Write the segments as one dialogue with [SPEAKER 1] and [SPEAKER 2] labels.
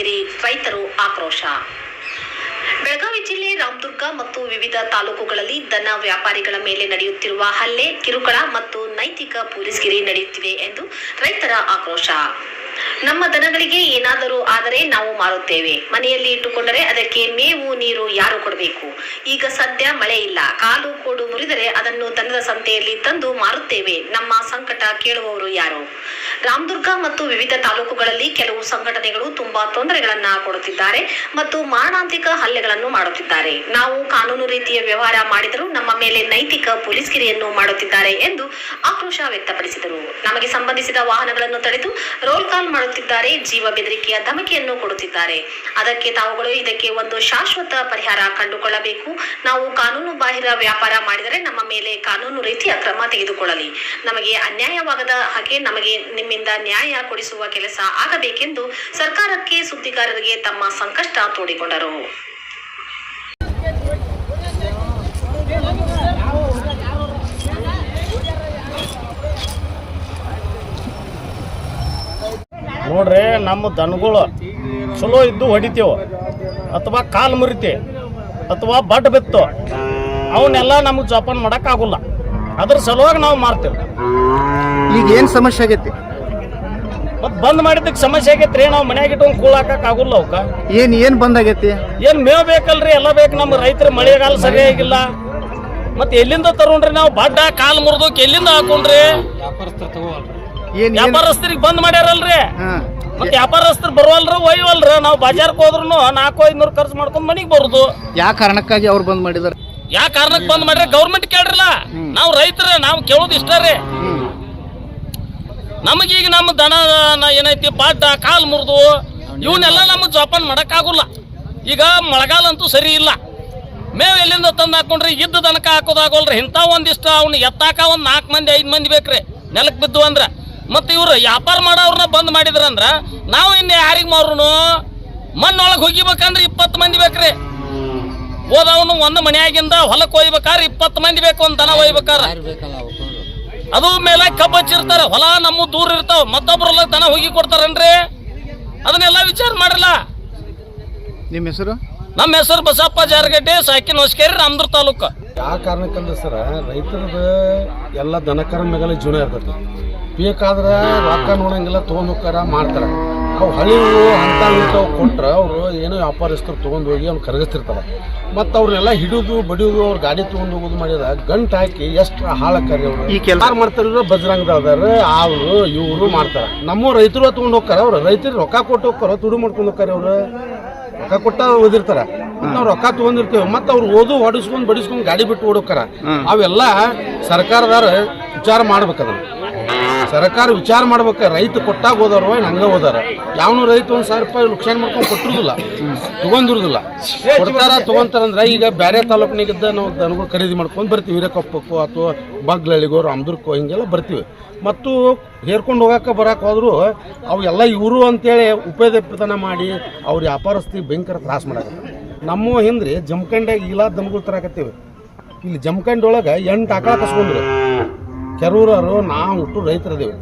[SPEAKER 1] ಪೊಲೀಸ್ಗಿರಿ ರೈತರು ಆಕ್ರೋಶ. ಬೆಳಗಾವಿ ಜಿಲ್ಲೆ, ರಾಮದುರ್ಗ ಮತ್ತು ವಿವಿಧ ತಾಲೂಕುಗಳಲ್ಲಿ ದನ ವ್ಯಾಪಾರಿಗಳ ಮೇಲೆ ನಡೆಯುತ್ತಿರುವ ಹಲ್ಲೆ ಕಿರುಕುಳ ಮತ್ತು ನೈತಿಕ ಪೊಲೀಸ್ಗಿರಿ ನಡೆಯುತ್ತಿದೆ ಎಂದು ರೈತರ ಆಕ್ರೋಶ. ನಮ್ಮ ದನಗಳಿಗೆ ಏನಾದರೂ ಆದರೆ ನಾವು ಮಾರುತ್ತೇವೆ. ಮನೆಯಲ್ಲಿ ಇಟ್ಟುಕೊಂಡರೆ ಅದಕ್ಕೆ ಮೇವು, ನೀರು ಯಾರು ಕೊಡಬೇಕು? ಈಗ ಸದ್ಯ ಮಳೆ ಇಲ್ಲ. ಕಾಲು ಕೋಡು ಮುರಿದರೆ ಅದನ್ನು ದನದ ಸಂತೆಯಲ್ಲಿ ತಂದು ಮಾರುತ್ತೇವೆ. ನಮ್ಮ ಸಂಕಟ ಕೇಳುವವರು ಯಾರು? ರಾಮದುರ್ಗ ಮತ್ತು ವಿವಿಧ ತಾಲೂಕುಗಳಲ್ಲಿ ಕೆಲವು ಸಂಘಟನೆಗಳು ತುಂಬಾ ತೊಂದರೆಗಳನ್ನ ಕೊಡುತ್ತಿದ್ದಾರೆ ಮತ್ತು ಮಾರಣಾಂತಿಕ ಹಲ್ಲೆಗಳನ್ನು ಮಾಡುತ್ತಿದ್ದಾರೆ. ನಾವು ಕಾನೂನು ರೀತಿಯ ವ್ಯವಹಾರ ಮಾಡಿದರೂ ನಮ್ಮ ಮೇಲೆ ನೈತಿಕ ಪೊಲೀಸ್ ಪೊಲೀಸ್ಗಿರಿಯನ್ನು ಮಾಡುತ್ತಿದ್ದಾರೆ ಎಂದು ಆಕ್ರೋಶ ವ್ಯಕ್ತಪಡಿಸಿದರು. ನಮಗೆ ಸಂಬಂಧಿಸಿದ ವಾಹನಗಳನ್ನು ತಡೆದು ರೋಲ್ ಕಾಲ್ ಮಾಡುತ್ತಿದ್ದಾರೆ, ಜೀವ ಬೆದರಿಕೆಯ ಧಮಕಿಯನ್ನು ಕೊಡುತ್ತಿದ್ದಾರೆ. ಅದಕ್ಕೆ ತಾವುಗಳು ಇದಕ್ಕೆ ಒಂದು ಶಾಶ್ವತ ಪರಿಹಾರ ಕಂಡುಕೊಳ್ಳಬೇಕು. ನಾವು ಕಾನೂನು ಬಾಹಿರ ವ್ಯಾಪಾರ ಮಾಡಿದರೆ ನಮ್ಮ ಮೇಲೆ ಕಾನೂನು ರೀತಿಯ ಕ್ರಮ ತೆಗೆದುಕೊಳ್ಳಲಿ. ನಮಗೆ ಅನ್ಯಾಯವಾಗದ ಹಾಗೆ ನಮಗೆ ನಿಮ್ಮಿಂದ ನ್ಯಾಯ ಕೊಡಿಸುವ ಕೆಲಸ ಆಗಬೇಕೆಂದು ಸರ್ಕಾರಕ್ಕೆ ಸುದ್ದಿಗಾರರಿಗೆ ತಮ್ಮ ಸಂಕಷ್ಟ ತೋಡಿಕೊಂಡರು.
[SPEAKER 2] ನೋಡ್ರಿ ನಮ್ಮ ದನಗಳು ಚಲೋ ಇದ್ದು ಹೊಡಿತೇವೆ. ಅಥವಾ ಕಾಲು ಮುರಿತೆ ಅಥವಾ ಬಡ್ ಬಿತ್ತು. ಅವನ್ನೆಲ್ಲ ನಮಗೆ ಜೋಪಾನ ಮಾಡೋಕ್ಕಾಗಲ್ಲ. ಅದ್ರ ಸಲುವಾಗಿ ನಾವು ಮಾರ್ತೇವೆ.
[SPEAKER 3] ಈಗ ಏನು ಸಮಸ್ಯೆ ಆಗೈತಿ?
[SPEAKER 2] ಮತ್ತು ಬಂದ್ ಮಾಡಿದ್ದಕ್ಕೆ ಸಮಸ್ಯೆ ಆಗೈತ್ರಿ ನಾವು ಮನ್ಯಾಗ ಇಟ್ಕೊಂಡು ಕೂಳಾಕಕ್ಕಾಗಲ್ಲ ಅವಕ್ಕ
[SPEAKER 3] ಏನು ಏನು ಬಂದ್ ಆಗೈತಿ?
[SPEAKER 2] ಏನು ಮೇವ್ ಬೇಕಲ್ರಿ ಎಲ್ಲ ಬೇಕು ನಮ್ಮ ರೈತರ ಮಳೆಗಾಲ ಸರಿಯಾಗಿಲ್ಲ. ಮತ್ತೆ ಎಲ್ಲಿಂದ ತರೋಣ್ರಿ ನಾವು? ಬಡ್ಡ ಕಾಲು ಮುರಿದು ಎಲ್ಲಿಂದ ಹಾಕೊಂಡ್ರಿ?
[SPEAKER 3] ಏನ್ ಏನ್
[SPEAKER 2] ವ್ಯಾಪಾರಸ್ಥರಿಗೆ ಬಂದ್ ಮಾಡ್ಯಾರಲ್ರಿ.
[SPEAKER 3] ಹಾ.
[SPEAKER 2] ಮತ್ತೆ ವ್ಯಾಪಾರಸ್ಥರು ಬರುವಲ್ರ ಒಯ್ಯವಲ್ರ. ನಾವು ಬಜಾರ್ಕ್ ಹೋದ್ರು ನಾಲ್ಕು ಐದ್ನೂರು ಖರ್ಚು ಮಾಡ್ಕೊಂಡ್ ಮನಿಗೆ ಬರುದು.
[SPEAKER 3] ಯಾವ ಕಾರಣಕ್ಕಾಗಿ ಅವ್ರು ಬಂದ್ ಮಾಡಿದಾರೆ?
[SPEAKER 2] ಯಾವ ಕಾರಣಕ್ಕೆ ಬಂದ್ ಮಾಡ್ರಿ ಗೌರ್ಮೆಂಟ್ ಕೇಳ್ರಲ್ಲ. ನಾವು ರೈತರ ನಾವು ಕೇಳೋದು ಇಷ್ಟ ರೀ.
[SPEAKER 3] ಹ್ಮ್.
[SPEAKER 2] ನಮಗೀಗ ನಮ್ಮ ದನ ನ- ಏನೈತಿ ಪಾಟ ಕಾಲು ಮುರಿದು ಇವನ್ನೆಲ್ಲ ನಮಗೆ ಜೋಪಾನ ಮಾಡೋಕ್ಕಾಗಲ್ಲ. ಈಗ ಮಳೆಗಾಲ ಅಂತೂ ಸರಿ ಇಲ್ಲ. ಮೇವು ಎಲ್ಲಿಂದ ತಂದು ಹಾಕೊಂಡ್ರಿ? ಇದ್ದ ದನಕ ಹಾಕೋದಾಗಲ್ರಿ. ಇಂಥ ಒಂದಿಷ್ಟ ಅವ್ನ ಎತ್ತಾಕ ಒಂದು ನಾಲ್ಕು ಮಂದಿ ಐದು ಮಂದಿ ಬೇಕ್ರಿ. ನೆಲಕ್ಕೆ ಬಿದ್ದು ಅಂದ್ರೆ. ಮತ್ತೆ ಇವ್ರು ವ್ಯಾಪಾರ ಮಾಡೋರ್ನ ಬಂದ್ ಮಾಡಿದ್ರಂದ್ರ ನಾವು ಇನ್ನು ಯಾರಿಗೆ ಮಾರುನು? ಮಣ್ಣೊಳಗೆ ಹೋಗಿಬೇಕಂದ್ರೆ ಇಪ್ಪತ್ತು ಮಂದಿ ಬೇಕ್ರಿ. ಹೋದವನು ಒಂದು ಮನೆಯಾಗಿಂದ ಹೊಲಕ್ಕೆ ಒಯ್ಬೇಕಾದ್ರೆ ಇಪ್ಪತ್ತು ಮಂದಿ ಬೇಕು ಒಂದು ದನ ಒಯ್ಬೇಕಾರೆ ಅದು ಮೇಲೆ ಕಬ್ಬು ಹಚ್ಚಿರ್ತಾರೆ ಹೊಲ ನಮ್ಮ ದೂರ ಇರ್ತಾವ ಮತ್ತೊಬ್ರಲ್ಲ ದನ ಹೋಗಿ ಕೊಡ್ತಾರನ್ರಿ? ಅದನ್ನೆಲ್ಲ ವಿಚಾರ ಮಾಡಿಲ್ಲ.
[SPEAKER 3] ನಿಮ್ಮ ಹೆಸರು?
[SPEAKER 2] ನಮ್ಮ ಹೆಸರು ಬಸಪ್ಪ ಜಾರಗಡ್ಡೆ ಸಾಕಿನ ಹೊಸ್ಕೇರಿ ರಾಮದುರ್ ತಾಲೂಕು.
[SPEAKER 4] ಯಾವ ಕಾರಣಕ್ಕಂದ್ರೆ ಸರ ರೈತರದ ಎಲ್ಲ ದನಕರ ಮೇಲೆ ಜೀವನ ಇರ್ತೈತಿ. ಬೇಕಾದ್ರೆ ರೊಕ್ಕ ನೋಡಂಗಿಲ್ಲ ತೊಗೊಂಡೋಗ್ತಾರ ಮಾಡ್ತಾರೆ ಮಾಡ್ತಾರ. ಅವು ಹಳಿ ಅಂತ ಇಂಥವು ಕೊಟ್ಟರೆ ಅವರು ಏನೋ ವ್ಯಾಪಾರಸ್ಥರು ತೊಗೊಂಡು ಹೋಗಿ ಅವ್ನು ಕರಗಿಸ್ತಿರ್ತಾರೆ. ಮತ್ತು ಅವ್ರನ್ನೆಲ್ಲ ಹಿಡಿದು ಬಡಿಯೋದು ಅವ್ರು ಗಾಡಿ ತೊಗೊಂಡು ಹೋಗೋದು ಮಾಡಿದ್ರೆ ಗಂಟು ಹಾಕಿ ಎಷ್ಟು ಹಾಳಕ್ಕಾರಿ ಅವರು.
[SPEAKER 3] ಈ ಕೆಲ
[SPEAKER 4] ಮಾಡ್ತಾರೆ ಮಾಡ್ತಾರ ಬಜರಂಗ ಅದಾರ ಅವರು ಇವರು ಮಾಡ್ತಾರೆ. ನಮ್ಮ ರೈತರು ತೊಗೊಂಡು ಹೋಗ್ತಾರೆ ಅವ್ರು. ರೈತರು ರೊಕ್ಕ ಕೊಟ್ಟು ಹೋಗ್ತಾರೆ ತುಡು ಮಾಡ್ಕೊಂಡು ಹೋಗ್ತಾರೆ ಅವರು. ರೊಕ್ಕ ಕೊಟ್ಟ ಓದಿರ್ತಾರ. ನಾವು ರೊಕ್ಕ ತಗೊಂಡಿರ್ತೇವೆ ಮತ್ತೆ ಅವ್ರು ಓದು ಹೊಡಿಸ್ಕೊಂಡು ಬಡಿಸ್ಕೊಂಡು ಗಾಡಿ ಬಿಟ್ಟು ಓಡೋಕ್ಕಾರ. ಅವೆಲ್ಲ ಸರ್ಕಾರದಾರ ವಿಚಾರ ಮಾಡ್ಬೇಕದ ಸರ್ಕಾರ ವಿಚಾರ ಮಾಡ್ಬೇಕ ರೈತ ಕೊಟ್ಟಾಗ ಹೋದಾರ ಹಂಗೆ ಹೋದಾರ ಯಾವನು ರೈತ ಒಂದ್ ಸಾವಿರ ರೂಪಾಯಿ ನುಕ್ಸಾನ್ ಮಾಡ್ಕೊಂಡು ಕೊಟ್ಟಿರುದಿಲ್ಲ. ತಗೊಂಡಿರುದಿಲ್ಲ. ಕೊಡ್ತಾರ ತಗೊಂತಾರಂದ್ರ ಈಗ ಬೇರೆ ತಾಲೂಕಿನಾಗಿದ್ದ ನಾವು ದನಗಳು ಖರೀದಿ ಮಾಡ್ಕೊಂಡು ಬರ್ತೀವಿ. ಹಿರೇಕೊಪ್ಪಕ್ಕೋ ಅಥವಾ ಬಗ್ಲಳಿಗೋ ರಾಮದುರ್ಗೋ ಹಿಂಗೆಲ್ಲ ಬರ್ತೀವಿ. ಮತ್ತು ಹೇರ್ಕೊಂಡು ಹೋಗಾಕ ಬರಕ್ಕೆ ಹೋದ್ರು ಅವೆಲ್ಲ ಇವರು ಅಂತೇಳಿ ಉಪೇದಪತನ ಮಾಡಿ ಅವ್ರ ವ್ಯಾಪಾರಸ್ಥಿ ಭಯಂಕರ ತ್ರಾಸ ಮಾಡಕತ್ತಾರೆ. ನಮ್ಮ ಹಿಂದ್ರಿ ಜಮಖಂಡ್ಯಾಗ ಇಲ್ಲ ದನಗಳು ತರಾಕತ್ತೀವಿ. ಇಲ್ಲಿ ಜಮಖಂಡಿ ಒಳಗೆ ಎಂಟು ಆಕಳ ಕಸ್ಕೊಂಡ್ರು. ಕೆರೂರರು ನಾವು ಹುಟ್ಟು ರೈತರದೇವಿ.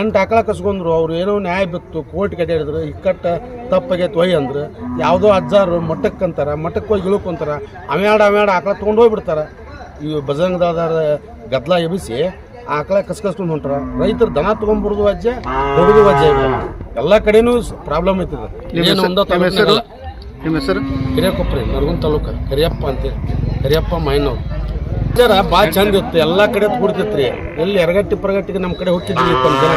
[SPEAKER 4] ಎಂಟು ಆಕಳ ಕಸ್ಕೊಂಡ್ರು ಅವ್ರು ಏನೋ ನ್ಯಾಯ ಬಿತ್ತು ಕೋರ್ಟ್ ಕಡ್ಯಾಡಿದ್ರು ಇಕ್ಕಟ್ಟ ತಪ್ಪಾಗೈತೆ ಒಯ್ ಅಂದ್ರೆ. ಯಾವುದೋ ಅಜ್ಜಾರು ಮಠಕ್ಕೆ ಅಂತಾರ ಮಠಕ್ಕೆ ಹೋಗಿ ಇಳ್ಕೊಂತಾರ ಅಮ್ಯಾಡ ಅಮ್ಯಾಡ ಆಕಳ ತೊಗೊಂಡು ಹೋಗ್ಬಿಡ್ತಾರೆ. ಈ ಬಜರಂಗದಾದಾರ ಗದ್ದಲ ಎಬ್ಬಿಸಿ ಆಕಳ ಕಸ್ಕಸ್ಕೊಂಡು ಹೊಂಟಾರ. ರೈತರು ದನ ತೊಗೊಂಡ್ಬಿಡುದು ವಜ್ಜೆ ಹೊಡೆದು ವಜ್ಜೆ ಇಲ್ಲ ಎಲ್ಲ ಕಡೆನೂ ಪ್ರಾಬ್ಲಮ್ ಐತದ
[SPEAKER 3] ನಿಮ್ಮ ಹೆಸರು-
[SPEAKER 4] ಹಿರೇಕೊಪ್ರಿ ನರಗುಂದ ತಾಲೂಕು, ಕರಿಯಪ್ಪ ಅಂತೇಳಿ ಕರಿಯಪ್ಪ ಮಾಯನವ್ರು ಜರ ಭಾಳ ಚಂದ ಇತ್ತು, ಎಲ್ಲ ಕಡೆ ಕೂಡ್ತಿತ್ರಿ ಎಲ್ಲಿ ಎರಗಟ್ಟಿ ಪರಗಟ್ಟಿಗೆ ನಮ್ಮ ಕಡೆ ಜನ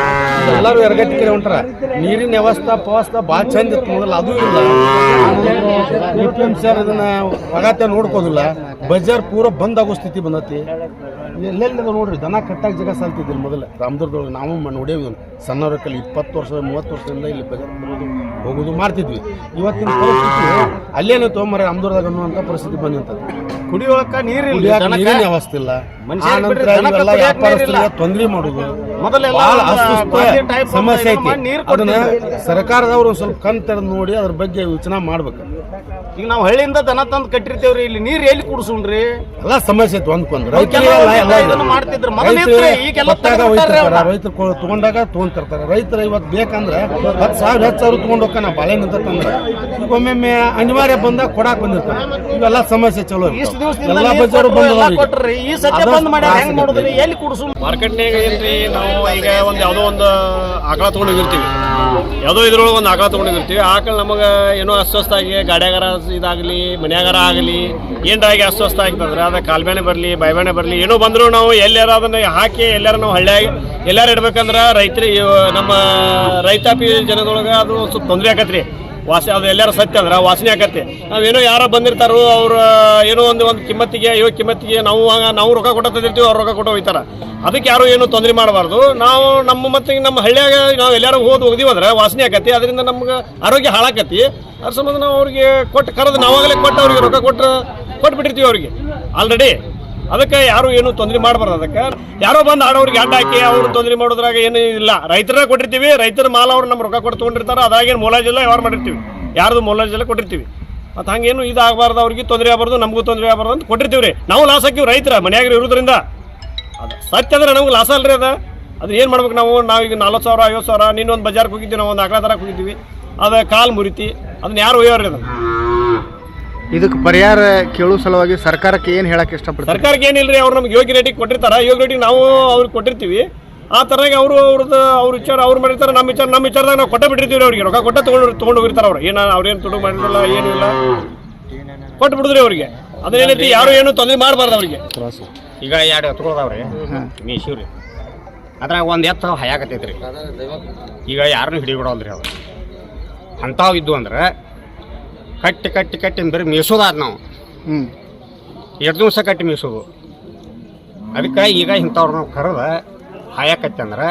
[SPEAKER 4] ಎಲ್ಲರೂ ಎರಗಟ್ಟಿ ಕಡೆ ಹೊಂಟಾರ. ನೀರಿನ ವ್ಯವಸ್ಥೆ ಪವಸ್ಥೆ ಭಾಳ ಚಂದ ಇತ್ತು ಮೊದಲು, ಅದು ಇಲ್ಲ. ಸರ್ ಅದನ್ನ ಒಗಾತೆ ನೋಡ್ಕೋದಿಲ್ಲ. ಬಜಾರ್ ಪೂರ ಬಂದ್ ಆಗೋ ಸ್ಥಿತಿ ಬಂದತಿ. ಎಲ್ಲೆಲ್ಲ ನೋಡ್ರಿ, ದನ ಕಟ್ಟಾಗ ಜಾಗ ಸಾಲ್ತಿದ್ದಿಲ್ಲ ಮೊದಲು. ರಾಮದುರ್ಗದೊಳಗೆ ನಾವು ನೋಡೇವಿ. ಸಣ್ಣವ್ರ ಕಲ್ಲಿ ಇಪ್ಪತ್ತು ವರ್ಷ ಮೂವತ್ತು ವರ್ಷದಿಂದ ಇಲ್ಲಿ ಬರೋದು ಹೋಗೋದು ಮಾಡ್ತಿದ್ವಿ ಇವತ್ತಿನ ಪರಿಸ್ಥಿತಿ, ಅಲ್ಲೇನು ತೊಗೊಂಬರ ರಾಮದುರ್ಗದಾಗ ಅನ್ನುವಂಥ ಪರಿಸ್ಥಿತಿ ಬಂದಿರ್ತದೆ.
[SPEAKER 2] ಕುಡಿಯೋಳಕ ನೀರಿಲ್ಲ
[SPEAKER 4] ಕುಡಿಯಾಕ ನೀರಿನ ವ್ಯವಸ್ಥೆ ಇಲ್ಲ ಆ ನಂತರ ಇವೆಲ್ಲ ವ್ಯಾಪಾರಸ್ಥರಿಗೆ ತೊಂದರೆ ಮಾಡುದು.
[SPEAKER 5] ಮೊದಲೆಲ್ಲ
[SPEAKER 4] ಭಾಳ ಅಸ್ವಸ್ಥ
[SPEAKER 5] ಬಾವಿ
[SPEAKER 4] ಸಮಸ್ಯೆ ಐತಿ.
[SPEAKER 5] ನೀರು
[SPEAKER 4] ಅದನ್ನ. ಸರ್ಕಾರದವರು ಒಂದ್ ಸ್ವಲ್ಪ ಕಣ್ ತೆರೆದು ನೋಡಿ ಅದ್ರ ಬಗ್ಗೆ ಯೋಚನೆ ಮಾಡ್ಬೇಕು.
[SPEAKER 5] ಈಗ ನಾವು ಹಳ್ಳಿಯಿಂದ ದನ ತಂದು ಕಟ್ಟಿರ್ತೇವ್ರಿ ಇಲ್ಲಿ ನೀರ್ ಎಲ್ಲಿ ಕುಡ್ಸುಣ್ರಿ
[SPEAKER 4] ಎಲ್ಲ ಸಮಸ್ಯೆ ಐತಿ ಒಂದ್ಕೊಂದು
[SPEAKER 5] ಇದನ್ನ ಮಾಡ್ತಿದ್ರು. ಮೊದಲು ಈಗೆಲ್ಲ ಅವ್ನ.
[SPEAKER 4] ರೈತರು ತಗೊಂಡಾಗ ತಗೊಂತಿರ್ತಾರೆ. ರೈತರು ಇವತ್ತು ಬೇಕಂದ್ರೆ ಹತ್ತು ಸಾವಿರ ಹತ್ತು ಸಾವಿರ ತಗೊಂಡ್ ಬಾಳೆ ನಿಂತ ತಂದ್ರೆ. ಈಗ ಒಮ್ಮೊಮ್ಮೆ ಅನಿವಾರ್ಯ ಬಂದಾಗ ಕೊಡಾಕ್ ಬಂದಿರ್ತಾರೆ. ಇವೆಲ್ಲ ಸಮಸ್ಯೆ ಚಲೋ ಇರ್ತಾವ.
[SPEAKER 5] ಇಷ್ಟು ದಿವಸದಿಂದ
[SPEAKER 4] ಎಲ್ಲಾ
[SPEAKER 5] ನೀರ್ ಕೊಟ್ರು, ಎಲ್ಲ
[SPEAKER 4] ಬಂದವ
[SPEAKER 5] ಕೊಟ್ರಿ ಈ ಸದ್ಯ ಬಂದ್ ಮಾಡ್ಯಾರ ಹೆಂಗ್ ಮಾಡುದ್ರಿ? ಎಲ್ಲಿ ಕುಡ್ಸು?
[SPEAKER 6] ಮಾರ್ಕೆಟ್ನಾಗ ಏನ್ರಿ ನಾವು ಈಗ ಒಂದು ಯಾವುದೋ ಒಂದು ಆಕಳ ತಗೊಂಡಿರ್ತೀವಿ ಯಾವುದೋ ಇದ್ರೊಳಗೆ ಒಂದು ಆಕಳ ತಗೊಂಡಿರ್ತೀವಿ ಆಕಳ ನಮಗೆ ಏನೋ ಅಸ್ವಸ್ಥ ಆಗಿ ಗಾಡ್ಯಾಗಾರ ಇದಾಗಲಿ ಮನ್ಯಾಗಾರ ಆಗಲಿ ಏನಾಗಿ ಅಸ್ವಸ್ಥ ಆಗ್ತಂದ್ರೆ ಅದು ಕಾಲ್ಬೇನೆ ಬರಲಿ ಬಾಯ್ಬೇನೆ ಬರಲಿ ಏನೋ ಬಂದ್ರು ನಾವು ಎಲ್ಲಾರ ಅದನ್ನ ಹಾಕಿ ಎಲ್ಲಾರ ನಾವು ಹಳ್ಳಿಯಾಗಿ ಎಲ್ಲಾರು ಇಡ್ಬೇಕಂದ್ರೆ ರೈತರಿ ನಮ್ಮ ರೈತಾಪಿ ಜನದೊಳಗೆ ಅದು ಸ್ವಲ್ಪ ತೊಂದರೆ ಆಕತ್ರಿ. ವಾಸಿ ಅದು ಎಲ್ಲಾರು ಸತ್ಯ ಅಂದ್ರೆ ವಾಸನೆ ಆಕತ್ತೆ ನಾವೇನೋ ಯಾರೋ ಬಂದಿರ್ತಾರೋ, ಅವ್ರು, ಏನೋ ಒಂದು ಒಂದು ಕಿಮ್ಮತ್ತಿಗೆ, ಅಯ್ಯೋ ಕಿಮ್ಮತ್ತಿಗೆ ನಾವು ನಾವು ರೊಕ್ಕ ಕೊಟ್ಟ ತಂದಿರ್ತೀವಿ, ಅವ್ರು ರೊಕ್ಕ ಕೊಟ್ಟು ಹೋಗ್ತಾರ ಅದಕ್ಕೆ ಯಾರು ಏನು ತೊಂದರೆ ಮಾಡಬಾರ್ದು. ನಾವು ನಮ್ಮ ಮತ್ತೆ ನಮ್ಮ ಹಳ್ಳಿಯಾಗ ನಾವು ಎಲ್ಲಾರು ಹೋದ್ ಹೋಗ್ದೀವಿ ಅಂದ್ರೆ, ವಾಸನೆ ಆಕತಿ ಅದರಿಂದ ನಮ್ಗೆ ಆರೋಗ್ಯ ಹಾಳಾಕತಿ ಅದ್ರ ಸಂಬಂಧ ನಾವು ಅವ್ರಿಗೆ ಕೊಟ್ಟು ಕರೆದು ನಾವಾಗಲೇ ಕೊಟ್ಟು ಅವ್ರಿಗೆ ರೊಕ್ಕ ಕೊಟ್ಟು ಕೊಟ್ಬಿಟ್ಟಿರ್ತೀವಿ ಅವ್ರಿಗೆ. ಆಲ್ರೆಡಿ ಅದಕ್ಕೆ ಯಾರು ಏನು ತೊಂದರೆ ಮಾಡಬಾರ್ದು ಅದಕ್ಕೆ. ಯಾರೋ ಬಂದು ಆಡೋರಿಗೆ ಅಡ್ಡ ಹಾಕಿ ಅವ್ರು ತೊಂದರೆ ಮಾಡೋದ್ರಾಗ ಏನು ಇಲ್ಲ. ರೈತರ ಕೊಟ್ಟಿರ್ತೀವಿ, ರೈತರ ಮಾಲ ಅವ್ರು ನಮ್ಮ ರೊಕ್ಕ ಕೊಟ್ಟು ತೊಗೊಂಡಿರ್ತಾರೆ ಅದಾಗೇನು ಮೊಲಾಜಿಲ್ಲ ವ್ಯವಹಾರ ಮಾಡಿರ್ತೀವಿ. ಯಾರ್ದು ಮೊಲಾಜಿಲ್ಲ ಕೊಟ್ಟಿರ್ತೀವಿ. ಮತ್ತು ಹಂಗೇನು ಇದಾಗಬಾರ್ದು ಅವ್ರಿಗೆ ತೊಂದರೆ ಆಗಬಾರ್ದು, ನಮಗೂ ತೊಂದರೆ ಆಗಬಾರ್ದು ಅಂತ ಕೊಟ್ಟಿರ್ತೀವಿ ರೀ. ನಾವು ಲಾಸ್ ಹಾಕಿವಿ ರೈತರ ಮನ್ಯಾಗ ಇರೋದ್ರಿಂದ. ಅದು ಸತ್ಯ ಅಂದ್ರೆ ನಮ್ಗೆ ಲಾಸ್ ಅಲ್ರಿ ಅದ. ಅದು ಏನು ಮಾಡ್ಬೇಕು ನಾವು? ನಾವು ಈಗ ನಲ್ವತ್ತು ಸಾವಿರ ಐವತ್ತು ಸಾವಿರ ನೀನೊಂದು ಬಜಾರ್ಗೆ ಹೋಗಿದ್ದೀವಿ ನಾವು ಒಂದು ಆಕಳ ತರಕ್ಕೆ ಹೋಗಿದ್ದೀವಿ ಅದು ಕಾಲು ಮುರಿತಿ, ಅದನ್ನ ಯಾರು ಒಯ್ಯೋರಿ ಅದನ್ನ
[SPEAKER 3] ಇದಕ್ಕೆ ಪರಿಹಾರ ಕೇಳುವ ಸಲುವಾಗಿ ಸರ್ಕಾರಕ್ಕೆ ಏನು ಹೇಳಕ್ಕೆ ಇಷ್ಟಪಡ್ತಾರೆ?
[SPEAKER 6] ಸರ್ಕಾರಕ್ಕೆ ಏನಿಲ್ರಿ ಅವ್ರು ನಮ್ಗೆ ಯೋಗ್ಯ ರೇಟಿಗೆ ಕೊಟ್ಟಿರ್ತಾರ. ಯೋಗ್ಯ ರೇಟಿಗೆ ನಾವು ಅವ್ರಿಗೆ ಕೊಟ್ಟಿರ್ತೀವಿ. ಆ ತರನಾಗಿ ಅವರು ಅವ್ರದ್ದು ಅವ್ರ ವಿಚಾರ ಅವ್ರು ಮಾಡಿರ್ತಾರೆ. ನಮ್ಮ ವಿಚಾರ ನಮ್ಮ ವಿಚಾರದಾಗ ನಾವು ಕೊಟ್ಟೆ ಬಿಟ್ಟಿರ್ತೀವಿ ಅವ್ರಿಗೆ. ರೊಕ್ಕ ಕೊಟ್ಟೆ ತೊಗೊಂಡು ತೊಗೊಂಡು ಹೋಗಿರ್ತಾರೆ ಅವ್ರು. ಏನು ಅವ್ರೇನು ತುಡು ಮಾಡಿರಲ್ಲ ಏನೂ ಇಲ್ಲ. ಕೊಟ್ಟು ಬಿಡಿದ್ರಿ ಅವ್ರಿಗೆ. ಅದೇನೈತಿ ಯಾರು ಏನು ತೊಂದರೆ ಮಾಡಬಾರ್ದು ಅವ್ರಿಗೆ.
[SPEAKER 7] ಈಗ ಎರಡು ಎತ್ಕೊಳ್ದಾವ್ರಿ ಮೀಶಿವ್ರಿ ಅದ್ರಾಗ ಒಂದು ಎತ್ತು ಹಯಾಕತ್ತೈತ್ರಿ. ಈಗ ಯಾರನ್ನೂ ಹಿಡಿಬಿಡೋಲ್ರಿ ಅವ್ರು. ಅಂಥವು ಇದ್ದು ಅಂದ್ರೆ ಕಟ್ಟಿ ಕಟ್ಟಿ ಕಟ್ಟಿ ಬರೀ ಮೀಸೋದಾದ ನಾವು.
[SPEAKER 3] ಹ್ಞೂ
[SPEAKER 7] ಎರಡು ದಿವಸ ಕಟ್ಟಿ ಮೀಸೋದು. ಅದಕ್ಕೆ ಈಗ ಇಂಥವ್ರು ನಾವು ಕರೆದ ಹಾಯಕತ್ತೆ ಅಂದ್ರೆ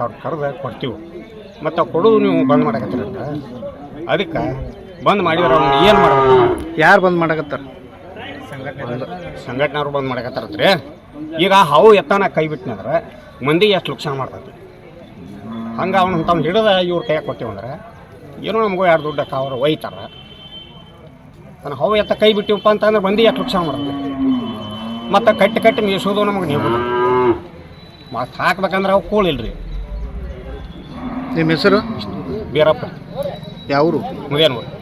[SPEAKER 7] ಅವ್ರು ಕರೆದ ಕೊಡ್ತೀವಿ. ಮತ್ತು ಅವು ಕೊಡೋದು ನೀವು ಬಂದ್ ಮಾಡಕತ್ತೀರ ಅದಕ್ಕೆ ಬಂದ್ ಮಾಡಿದ್ರೆ ಅವ್ನು ಏನು ಮಾಡ್ಬೇಕು
[SPEAKER 3] ಯಾರು ಬಂದ್ ಮಾಡಕತ್ತಾರ?
[SPEAKER 7] ಸಂಘಟನೆಯವ್ರು ಬಂದ್ ಮಾಡಕತ್ತಾರತ್ರಿ. ಈಗ ಹಾವು ಎತ್ತನ ಕೈ ಬಿಟ್ಟನಂದ್ರೆ ಮಂದಿ ಎಷ್ಟು ಲುಕ್ಸಾನ್ ಮಾಡ್ತೈತಿ ಹಂಗೆ ಅವ್ನು ತಮ್ಮ ಹಿಡಿದ ಇವ್ರ ಕೈಯಾಗ ಕೊಟ್ಟಿವಂದ್ರೆ ಏನೋ ನಮಗೂ ಎರಡು ದುಡ್ಡು ಅವ್ರು ಒಯ್ತಾರ. ತನ್ನ ಹಾವು ಎತ್ತ ಕೈ ಬಿಟ್ಟಿವಪ್ಪ ಅಂತಂದ್ರೆ ಬಂದಿ ಎಷ್ಟು ರುಕ್ಷ ಮಾಡ್ತೀವಿ ಮತ್ತು ಕಟ್ಟಿ ಕಟ್ಟಿ ಮೀಸೋದು ನಮಗೆ ನೀವು. ಮತ್ತು ಹಾಕ್ಬೇಕಂದ್ರೆ ಅವು ಕೂಳಿಲ್ರಿ
[SPEAKER 3] ನಿಮ್ಮ ಹೆಸರು?
[SPEAKER 7] ಬೀರಪ್ಪ.
[SPEAKER 3] ಯಾವರು?
[SPEAKER 7] ಮುದೇನೂರು